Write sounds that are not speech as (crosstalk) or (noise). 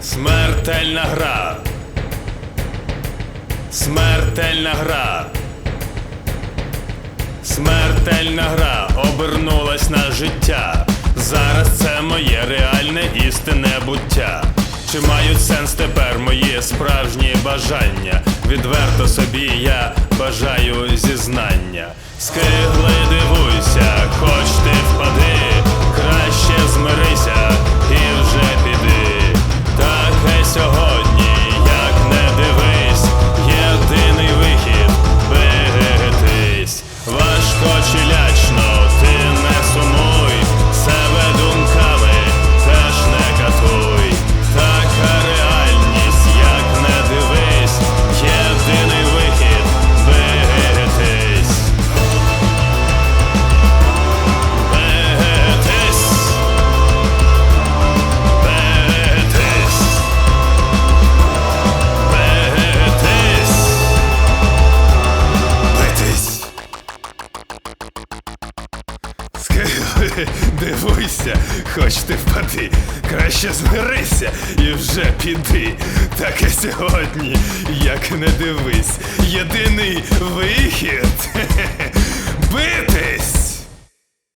Смертельна гра. Смертельна гра. Смертельна гра обернулась на життя. Зараз це моє реальне істинне буття. Чи мають сенс тепер мої справжні бажання? Відверто собі я бажаю зізнання. Скигли дивуйся, хоч ти впади, краще змирися і вже піди. Таке сьогодні, як не дивись, єдиний вихід берегтись. Важко чи (laughs) Дивуйся, хоч ти впади, краще змирися і вже піди. Так і сьогодні, як не дивись, єдиний вихід. (laughs)